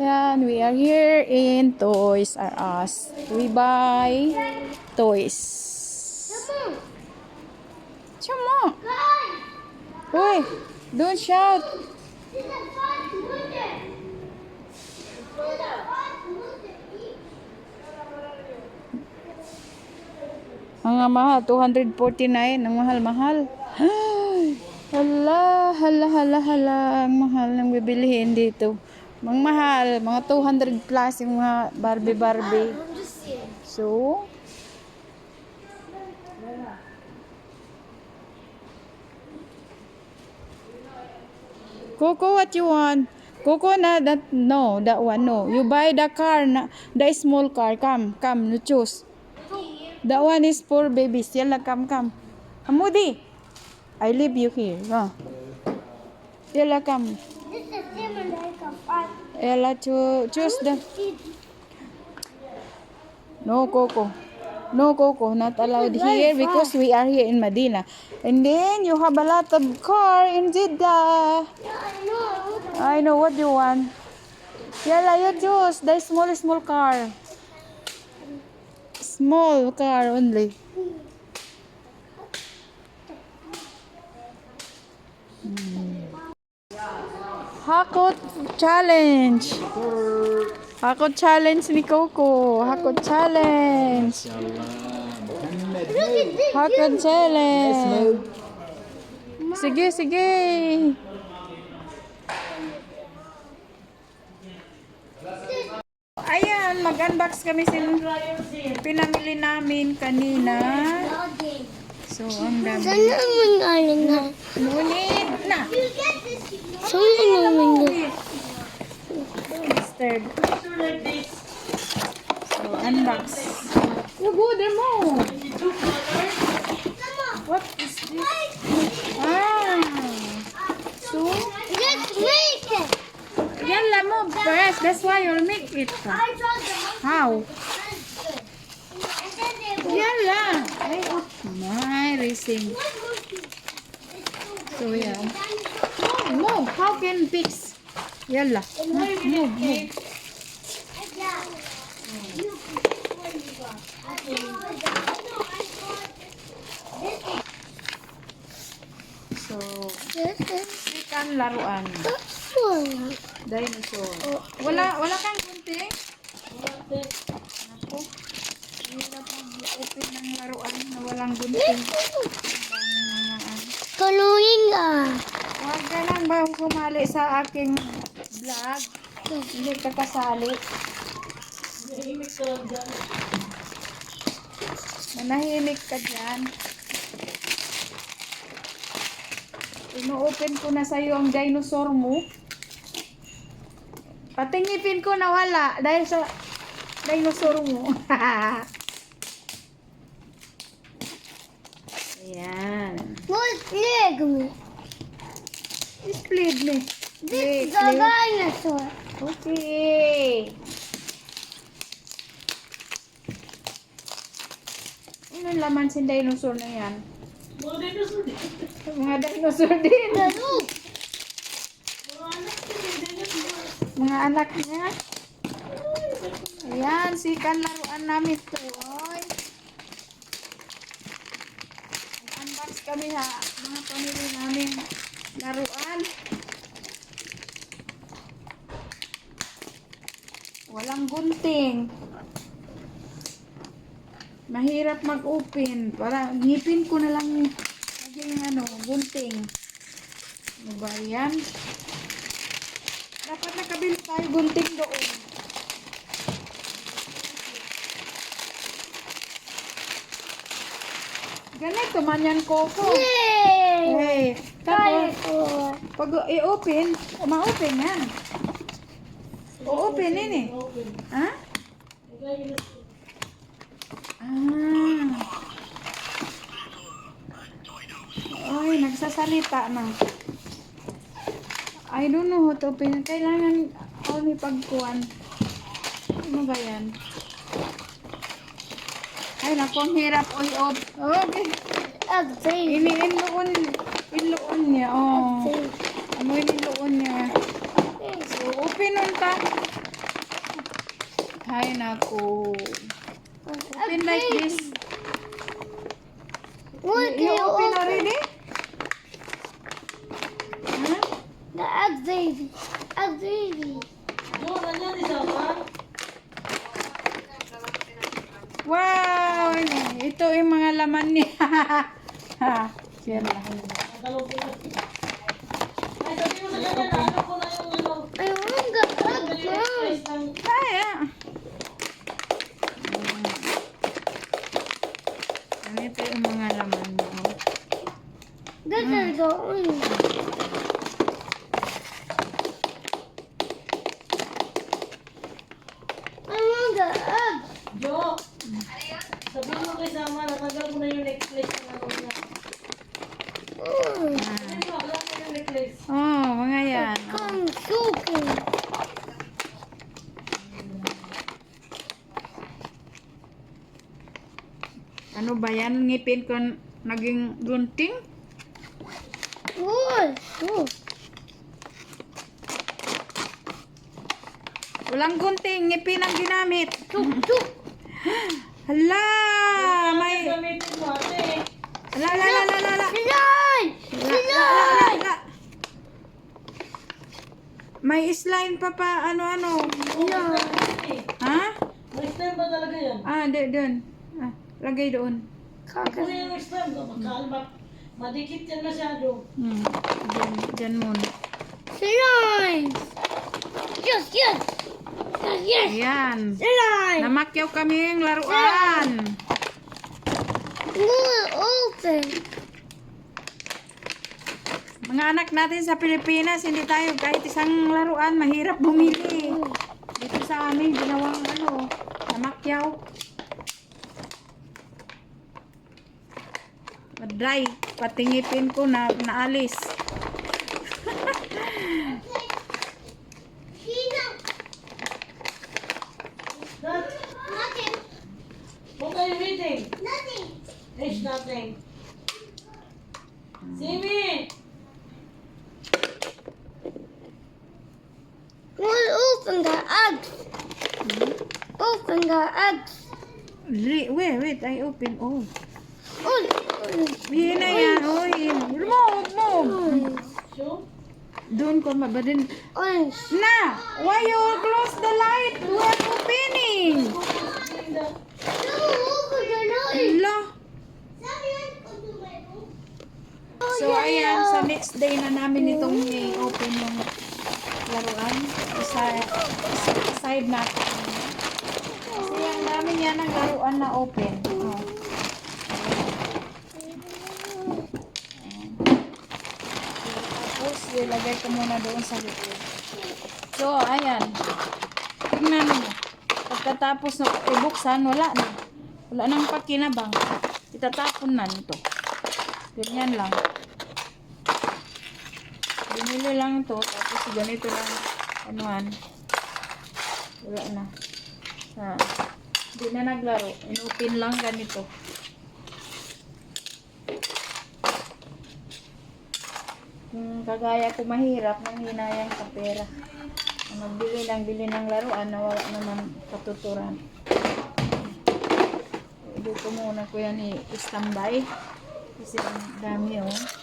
Yan, we are here in Toys R Us. We buy toys. Chama! Uy, don't shout. Mga mahal, 249. Ang mahal-mahal. Hala, hala, hala, hala. Ang mahal ng bibilihin dito. Mga mahal, mga 200 plus yung mga Barbie-Barbie. So, Coco, what you want? Coco, na that no, that one no. You buy the car, na, the small car. Come, come, you choose. That one is for babies. Yalla, come, come. Amudi, I leave you here. Go. Yalla, come. This is similar like a Yalla, cho choose the. No, Coco. No, Coco, not allowed here because we are here in Medina. And then you have a lot of car in Jeddah. I know. I know what you want. Yalla, you choose the small, small car. Small car only. Hakot challenge. Hakot challenge ni Coco. Hakot challenge. Hakot challenge. Sige, sige. Ayan, mag-unbox kami sin pinamili namin kanina. So, ang dami. Saan naman galing na? Ngunit na. Saan naman galing? Mustard. So, unbox. Yung buder mo. What is this? Ah. So, Let's make it! yan lang mo first. That's why you'll make it. How? Yan lang. Ay, oh my racing. So, yan. Move, move. How can fix? Yalla. Move, move, move. So, ikan laruan. Dinosaur. Wala, wala kang gunting? Ako. Hirap mag-open ng laruan na walang gunting. Kaluin ah. Huwag ka lang ba kumali sa aking vlog? Hindi ka kasali. Manahimik ka dyan. Ino-open ko na sa'yo ang dinosaur mo. Patingipin ko nawala dahil sa dinosaur mo. Ayan. What leg me? Split me. This is a dinosaur. Okay. Ano laman si dinosaur na yan? Mga dinosaur din. Look! Mga anak niya. Ayan, sikan laruan namin to. Oy. Unbox kami ha. Mga pamili namin laruan. Walang gunting. Mahirap mag-open. Para ngipin ko na lang naging ano, gunting. Ano ba yan? Dapat nakabili tayo gunting doon. Ganito man yan, Coco. Yay! Hey, tapos, pag i-open, ma-open yan. O-open yun eh. Ha? Ah. Ay, nagsasalita na. I don't know how to open. Kailangan ako ni pagkuhan. Ano ba yan? Ay, naku, ang hirap. Uy, op. Okay. Ini-inloon. Inloon niya. Oh. Ano iniloon niya? Nun ta. Hay nako. Open like this. What You you open open? already? Huh? The egg baby. Egg baby. Wow! Ito yung mga laman niya. ha, yan lang. I want the egg first. Ay, ah. Mm. Ito yung mga laman niya. This is the only. I want the egg. Jo, sabihin mo kay Sama, natanggal mo na yung necklace na ano niya. Mm. Sabihin mo, wala na yung necklace. Oh, mga yan. Come soaking. Ano ba yan? Ngipin ko naging gunting? What? Oh. Walang gunting, ngipin ang ginamit. Tuk tuk. Hala! May... Gamitin mo, ate. Ala, ala, ala, ala, ala. Silay! La, la, la, la, la. May slime pa pa, ano-ano. Eh, Ha? May stem ba talaga yan? Ah, di, doon. Ah, lagay doon. Kung yan yung stem, magkalma. Madikit yan masyado. Hmm. Diyan, diyan muna. Silay! Yes, yes! Yes, yes! Ayan. Silay! Namakyaw kami yung laruan. More open. Mga anak natin sa Pilipinas, hindi tayo kahit isang laruan, mahirap bumili. Dito sa amin, ginawang ano, namakyaw. Dry, patingipin ko na naalis. Nothing. what are you reading? Nothing. It's nothing. Simi! More open the eggs. Open the eggs. Wait, wait, I open. Oh. Oh, Yan na yan. Move, move. So, Doon ko mabadin. orange. Na! Why you close the light? We're opening. opening the... No, open the light. Lo. So, ayan, sa next day na namin itong i-open yung laruan. Isa, isa, side natin. Kasi ang dami niya ng laruan na open. Oh. Tapos, ilagay ko muna doon sa likod. So, ayan. Tingnan mo. Pagkatapos na ibuksan, wala na. Wala nang pakinabang. Itatapon na nito. Ganyan lang. Binili lang to tapos ganito lang anuan. Wala na. Ha. Hindi na naglaro. Inopen lang ganito. Kung kagaya ko mahirap, nang hinayang sa pera. Magbili lang bili ng laruan na wala naman katuturan. Dito muna ko yan i-standby. Kasi dami oh.